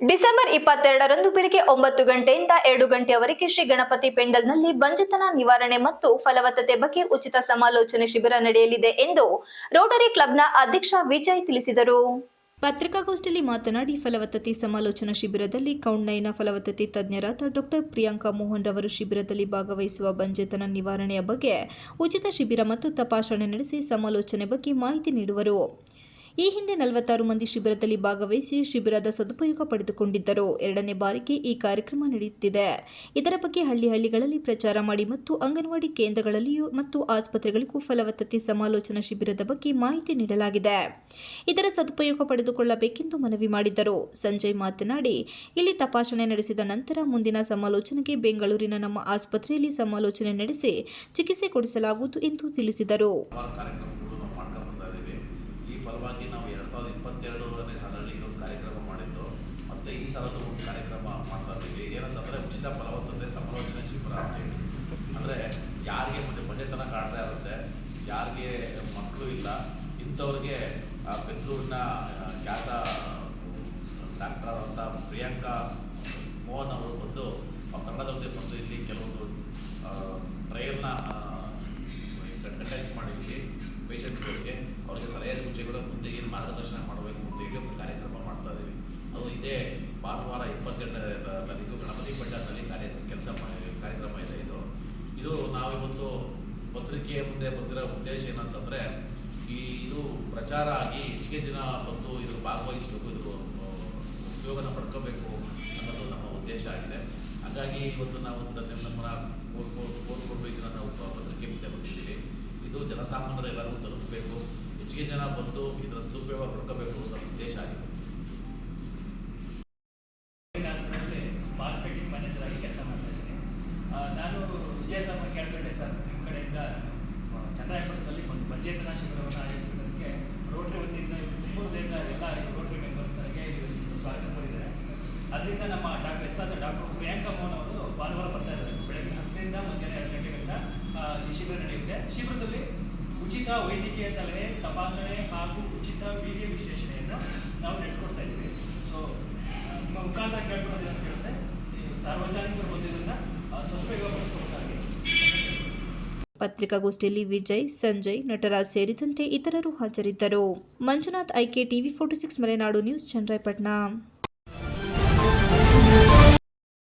November ಇಪ್ಪತ್ತೆರಡರಂದು ಬೆಳಿಗ್ಗೆ ಒಂಬತ್ತು ಗಂಟೆಯಿಂದ ಎರಡು ಗಂಟೆಯವರೆಗೆ ಶ್ರೀ ಗಣಪತಿ ಪೆಂಡಲ್ನಲ್ಲಿ ಬಂಜತನ ನಿವಾರಣೆ ಮತ್ತು ಫಲವತ್ತತೆ ಬಗ್ಗೆ ಉಚಿತ ಸಮಾಲೋಚನೆ ಶಿಬಿರ ನಡೆಯಲಿದೆ ಎಂದು ರೋಟರಿ ಕ್ಲಬ್ನ ಅಧ್ಯಕ್ಷ ವಿಜಯ್ ತಿಳಿಸಿದರು. ಪತ್ರಿಕಾಗೋಷ್ಠಿಯಲ್ಲಿ ಮಾತನಾಡಿ, ಫಲವತ್ತತೆ ಸಮಾಲೋಚನಾ ಶಿಬಿರದಲ್ಲಿ ಕೌಂಡ್ನೈನ ಫಲವತ್ತತೆ ತಜ್ಞರಾದ ಡಾಕ್ಟರ್ ಪ್ರಿಯಾಂಕಾ ಮೋಹನ್ ರವರು ಶಿಬಿರದಲ್ಲಿ ಭಾಗವಹಿಸುವ ಬಂಜೆತನ ನಿವಾರಣೆಯ ಬಗ್ಗೆ ಉಚಿತ ಶಿಬಿರ ಮತ್ತು ತಪಾಸಣೆ ನಡೆಸಿ ಸಮಾಲೋಚನೆ ಬಗ್ಗೆ ಮಾಹಿತಿ ನೀಡುವರು. ಈ ಹಿಂದೆ ನಲವತ್ತಾರು ಮಂದಿ ಶಿಬಿರದಲ್ಲಿ ಭಾಗವಹಿಸಿ ಶಿಬಿರದ ಸದುಪಯೋಗ ಪಡೆದುಕೊಂಡಿದ್ದರು. ಎರಡನೇ ಬಾರಿಗೆ ಈ ಕಾರ್ಯಕ್ರಮ ನಡೆಯುತ್ತಿದೆ. ಇದರ ಬಗ್ಗೆ ಹಳ್ಳಿ ಹಳ್ಳಿಗಳಲ್ಲಿ ಪ್ರಚಾರ ಮಾಡಿ ಮತ್ತು ಅಂಗನವಾಡಿ ಕೇಂದ್ರಗಳಲ್ಲಿಯೂ ಮತ್ತು ಆಸ್ಪತ್ರೆಗಳಿಗೂ ಫಲವತ್ತತೆ ಸಮಾಲೋಚನಾ ಶಿಬಿರದ ಬಗ್ಗೆ ಮಾಹಿತಿ ನೀಡಲಾಗಿದೆ. ಇದರ ಸದುಪಯೋಗ ಪಡೆದುಕೊಳ್ಳಬೇಕೆಂದು ಮನವಿ ಮಾಡಿದ್ದರು. ಸಂಜಯ್ ಮಾತನಾಡಿ, ಇಲ್ಲಿ ತಪಾಸಣೆ ನಡೆಸಿದ ನಂತರ ಮುಂದಿನ ಸಮಾಲೋಚನೆಗೆ ಬೆಂಗಳೂರಿನ ನಮ್ಮ ಆಸ್ಪತ್ರೆಯಲ್ಲಿ ಸಮಾಲೋಚನೆ ನಡೆಸಿ ಚಿಕಿತ್ಸೆ ಕೊಡಿಸಲಾಗುವುದು ಎಂದು ತಿಳಿಸಿದರು ಹಲವಾರು ಕಾರ್ಯಕ್ರಮಗಳು ನಾವು ಮಾಡ್ಕೊಂಡು ಬರ್ತಾ ಇದ್ದೀವಿ ಫಲವಾಗಿ ನಾವು ಎರಡು ಸಾವಿರದ ಇಪ್ಪತ್ತೆರಡನೇ ಸಾಲಲ್ಲಿ ಇದೊಂದು ಕಾರ್ಯಕ್ರಮ ಮಾಡಿದ್ದು ಮತ್ತೆ ಈ ಸಾಲದ ಒಂದು ಕಾರ್ಯಕ್ರಮ ಮಾಡ್ತಾ ಇದ್ದೀವಿ. ಏನಂತಂದರೆ ಉಚಿತ ಫಲವತ್ತತೆ ಸಮಾಲೋಚನೆ ಶಿಬಿರ ಅಂತೇಳಿ ಅಂದರೆ ಯಾರಿಗೆ ಮತ್ತೆ ಮಂಡ್ಯತನ ಕಾಡ್ತಾ ಇರುತ್ತೆ ಯಾರಿಗೆ ಮಕ್ಕಳು ಇಲ್ಲ ಇಂಥವ್ರಿಗೆ ಬೆಂಗಳೂರಿನ ಖ್ಯಾತ ಡಾಕ್ಟರ್ ಆದಂಥ ಪ್ರಿಯಾಂಕಾ ಮೋಹನ್ ಅವರು ಬಂದು ಆ, ಕನ್ನಡದಲ್ಲದೆ ಬಂದು ಇಲ್ಲಿ ಕೆಲವೊಂದು ಟ್ರಯಲ್ನ ಕಂಡಕ್ಟ್ ಮಾಡಿದ್ವಿ ಪೇಷಂಟ್ಗಳಿಗೆ ಅವರಿಗೆ ಸಲಹೆ ಸೂಚನೆಗಳು ಮುಂದೆ ಏನು ಮಾರ್ಗದರ್ಶನ ಮಾಡಬೇಕು ಅಂತ ಹೇಳಿ ಒಂದು ಕಾರ್ಯಕ್ರಮ ಮಾಡ್ತಾ ಇದ್ದೀವಿ. ಅದು ಇದೇ ಭಾನುವಾರ ಇಪ್ಪತ್ತೆರಡನೇ ತಾರೀಕು ಗಣಪತಿ ಪಂಡಾದಲ್ಲಿ ಕಾರ್ಯ ಕೆಲಸ ಕಾರ್ಯಕ್ರಮ ಇದೆ ಇದು. ಇದು ನಾವಿವತ್ತು ಪತ್ರಿಕೆಯ ಮುಂದೆ ಬಂದಿರೋ ಉದ್ದೇಶ ಏನಂತಂದರೆ, ಈ ಇದು ಪ್ರಚಾರ ಆಗಿ ಹೆಚ್ಚಿಗೆ ದಿನ ಬಂದು ಇದ್ರ ಭಾಗವಹಿಸಬೇಕು, ಇದ್ರ ಉದ್ಯೋಗನ ಪಡ್ಕೋಬೇಕು ಅನ್ನೋದು ನಮ್ಮ ಉದ್ದೇಶ ಆಗಿದೆ. ಹಾಗಾಗಿ ಇವತ್ತು ನಾವು ನಮ್ಮನ್ನ ಕೋರ್ ಕೋರ್ಕೊಂಡು ಇದನ್ನು ನಾವು ಪತ್ರಿಕೆ ಮುಂದೆ ಬಂದಿದ್ದೀವಿ. ಇದು ಜನಸಾಮಾನ್ಯರು ಎಲ್ಲರಿಗೂ ತಲುಪಬೇಕು. ಹೆಚ್ಚಿಗೆ ಜನ ಬಂದು ಇದರ ಸದುಪಯೋಗ ಪಡ್ಕೋಬೇಕು ಅನ್ನೋ ಉದ್ದೇಶ ಆಗಿದೆ. ಮಾರ್ಕೆಟಿಂಗ್ ಮ್ಯಾನೇಜರ್ ಆಗಿ ಕೆಲಸ ಮಾಡ್ತಾ ಇದ್ದೀನಿ. ನಾನು ವಿಜಯ ಶರ್ಮ ಕೇಳ್ಕೊಂಡೆ ಸರ್ ನಿಮ್ಮ ಕಡೆಯಿಂದ. ಚಂದ್ರಾಯಪಟ್ಟಣದಲ್ಲಿ ಒಂದು ಪಂಚಾಯತನ ಶಿಬಿರವನ್ನು ಆಯೋಜಿಸಿದ್ದಕ್ಕೆ ರೋಟ್ರಿ ವತಿಯಿಂದ ತುಮಕೂರದಿಂದ ಎಲ್ಲ ರೋಟ್ರಿ ಮೆಂಬರ್ಸ್ ನನಗೆ ಇವತ್ತು ಸ್ವಾಗತ ಕೋರಿದ್ದಾರೆ. ಅದರಿಂದ ನಮ್ಮ ಡಾಕ್ಟರ್ ಹೆಸರಾದ ಡಾಕ್ಟರ್ ಪ್ರಿಯಾಂಕಾ ಮೋಹನ್ ಅವರು ಭಾನುವಾರ ಬರ್ತಾ ಇದ್ದಾರೆ. ಬೆಳಗ್ಗೆ ಹತ್ತರಿಂದ ಮಧ್ಯಾಹ್ನ ಎರಡು ಗಂಟ ಈ ಶಿಬಿರ ನಡೆಯುತ್ತೆ. ಶಿಬಿರದಲ್ಲಿ ಉಚಿತ ವೈದ್ಯಕೀಯ ಸಲಹೆ ತಪಾಸಣೆ ಹಾಗೂ ಉಚಿತ ವೀರ್ಯ ವಿಶ್ಲೇಷಣೆಯನ್ನು ನಾವು ನಡೆಸ್ಕೊಡ್ತಾ ಇದ್ದೀವಿ ಸೊ ನಿಮ್ಮ ಮುಖಾಂತರ ಕೇಳ್ಕೊಳ್ಳೋದು ಅಂತ ಹೇಳಿದ್ರೆ ಸಾರ್ವಜನಿಕರು ಬಂದಿದ್ದನ್ನ ಆ, ಸದುಪಯೋಗಪಡಿಸ್ಕೊಬೇಕಾಗಿ ಪತ್ರಿಕಾಗೋಷ್ಠಿಯಲ್ಲಿ ವಿಜಯ್ ಸಂಜಯ್ ನಟರಾಜ್ ಸೇರಿದಂತೆ ಇತರರು ಹಾಜರಿದ್ದರು. Manjunath ಐಕೆ TV forty six Malenadu news Channarayapatna.